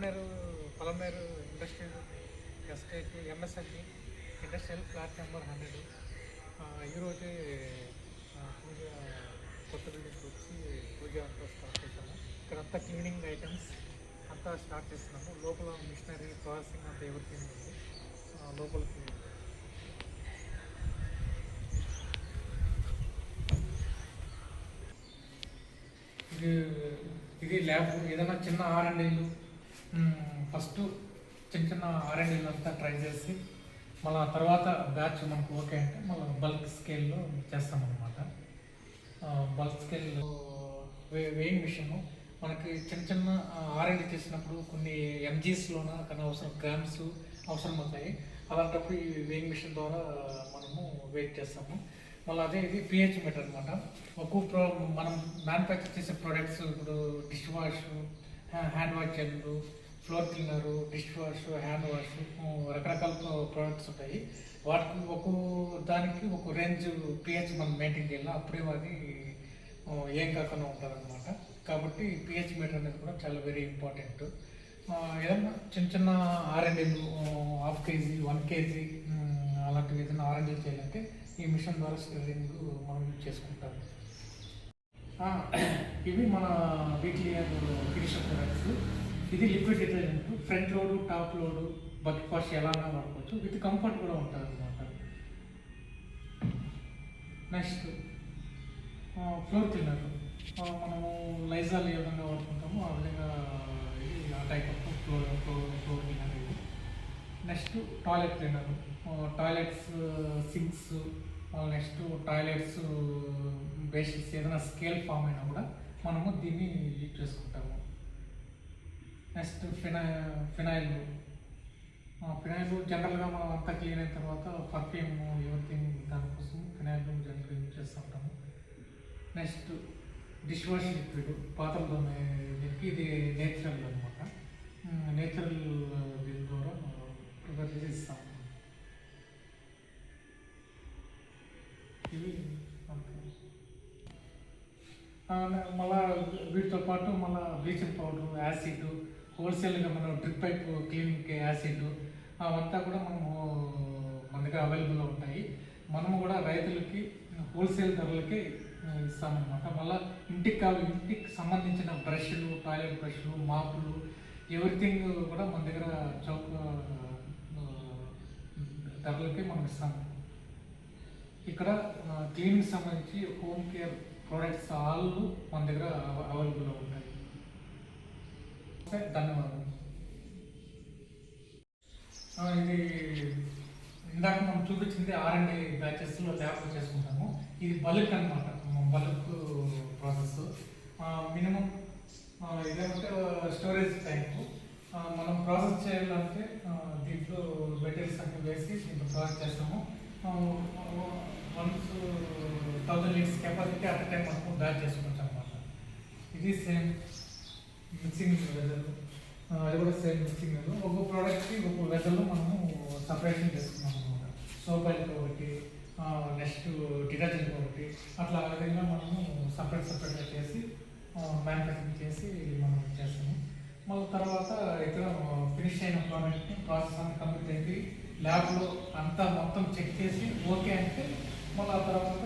Palamaner Palamaner industrial estate MSL industrial flat number hundred. ఈరోజే పూజ కొత్త బిల్డింగ్ వచ్చి పూజ అంతా స్టార్ట్ చేశాము. ఇక్కడంతా క్లీనింగ్ ఐటమ్స్ అంతా స్టార్ట్ చేస్తున్నాము. లోపల మిషనరీ ప్రాసెసింగ్ అంతా ఎవరికి ఉంది లోపలికి ఇది ఇది ల్యాబ్ ఏదైనా చిన్న ఆర్ అండ్ ఫస్ట్ చిన్న చిన్న ఆర్ఎండీలు అంతా ట్రై చేసి మళ్ళీ తర్వాత బ్యాచ్ మనకు ఓకే అంటే మళ్ళీ బల్క్ స్కేల్లో చేస్తామన్నమాట. బల్క్ స్కేల్లో వే వేయింగ్ మిషన్ మనకి చిన్న చిన్న ఆర్ఎండి చేసినప్పుడు కొన్ని ఎంజీస్లోన కానీ అవసరం గ్రామ్స్ అవసరం అవుతాయి. అలాంటప్పుడు ఈ వేయింగ్ మిషన్ ద్వారా మనము వెయిట్ చేస్తాము. మళ్ళీ అదే ఇది పిహెచ్ మీటర్ అనమాట ఒక్కో ప్రో మనం మ్యానుఫ్యాక్చర్ చేసే ప్రోడక్ట్స్ ఇప్పుడు dish wash hand wash gel floor cleaner dish wash hand wash రకరకాల ప్రోడక్ట్స్ ఉంటాయి. వాటికి ఒక్కో దానికి ఒక రేంజ్ పిహెచ్ మనం మెయింటైన్ చేయాలి? అప్పుడే అది ఏం కాకుండా ఉంటుందన్నమాట. కాబట్టి పిహెచ్ మీటర్ అనేది కూడా చాలా వెరీ ఇంపార్టెంట్. ఏదన్నా చిన్న చిన్న ఆర్ఎండీలు హాఫ్ కేజీ వన్ కేజీ అలాంటివి ఏదైనా ఆర్ఎండీ చేయాలంటే ఈ మిషన్ ద్వారా స్టెరింగ్ మనం యూజ్ చేసుకుంటాం. ఇవి మన వీక్లీ ఫినిషర్ ప్రొడక్ట్స్. ఇది liquid detergent front load top load bucket wash ఎలా వాడుకోవచ్చు. విత్ కంఫర్ట్ కూడా ఉంటుంది అనమాట నెక్స్ట్ ఫ్లోర్ క్లీనర్ మనము లైజాల్ ఏ విధంగా వాడుకుంటామో ఆ విధంగా ఇది ఆ type of floor floor floor cleaner ఇది. Next toilet cleaner toilets sinks next toilets basis ఏదైనా స్కేల్ ఫామ్ అయినా కూడా మనము దీన్ని యూజ్ చేసుకుంటాము. నెక్స్ట్ ఫినా ఫినాయిల్ ఫినాయిల్ జనరల్గా మనం అంతా క్లీన్ అయిన తర్వాత పర్ఫ్యూమ్ ఎవరిథింగ్ దానికోసం ఫినాయిల్ జనరల్గా యూజ్ చేస్తుంటాము నెక్స్ట్ డిష్ వాష్ లిక్విడ్ పాత్రలతోనే ఇది నేచురల్ అనమాట నేచురల్ దీని ద్వారా ప్రిపేర్ చేసి ఇస్తాం ఇవి మళ్ళా వీటితో పాటు మళ్ళీ బ్లీచింగ్ పౌడర్ యాసిడ్ హోల్సేల్గా మనం డ్రిప్ పైప్ క్లీనింగ్ యాసిడ్ అవంతా కూడా మనము మన దగ్గర అవైలబుల్లో ఉంటాయి. మనము కూడా రైతులకి హోల్సేల్ ధరలకి ఇస్తామన్నమాట. మళ్ళీ ఇంటికి కావాలి ఇంటికి సంబంధించిన బ్రష్లు టాయిలెట్ బ్రష్లు మాపులు ఎవ్రీథింగ్ కూడా మన దగ్గర చౌక ధరలకి మనం ఇస్తాము ఇక్కడ క్లీనింగ్ సంబంధించి హోమ్ కేర్ ప్రోడక్ట్స్ ఆల్ మన దగ్గర అవైలబుల్లో ఉంటాయి. ధన్యవాదాలు. ఇది ఇందాక మనం చూపించింది ఆర్ అండ్ బ్యాచెస్లో ల్యాబ్లో చేసుకుంటాము. ఇది బల్క్ అనమాట బల్క్ ప్రాసెస్ మినిమం ఇదేమంటే స్టోరేజ్ టైప్ మనం ప్రాసెస్ చేయాలంటే దీంట్లో మెటీరియల్స్ అన్ని వేసి దీంట్లో ప్రాసెస్ చేస్తాము. Once thousand litres capacity at time మనము బ్యాచ్ చేసుకుంటాం అనమాట ఇది సేమ్ మిక్సింగ్ వెజల్ అది కూడా సేమ్ మిక్సింగ్ వెజల్ ఒక్కొక్క ప్రోడక్ట్కి ఒక్కొక్క వెజల్లో మనము సపరేషన్ చేసుకున్నాం అనమాట సోప్ ఆయిల్ ఒకటి నెక్స్ట్ డిటర్జెంట్ ఒకటి. అట్లా ఆ విధంగా మనము సపరేట్ సపరేట్గా చేసి మ్యానుఫ్యాక్చరింగ్ చేసి మనం చేస్తాము. మళ్ళీ తర్వాత ఇక్కడ ఫినిష్ అయిన ప్రోడక్ట్ని ప్రాసెస్ అంతా కంప్లీట్ అయిపోయి ల్యాబ్లో అంతా మొత్తం చెక్ చేసి ఓకే అంటే మళ్ళీ ఆ తర్వాత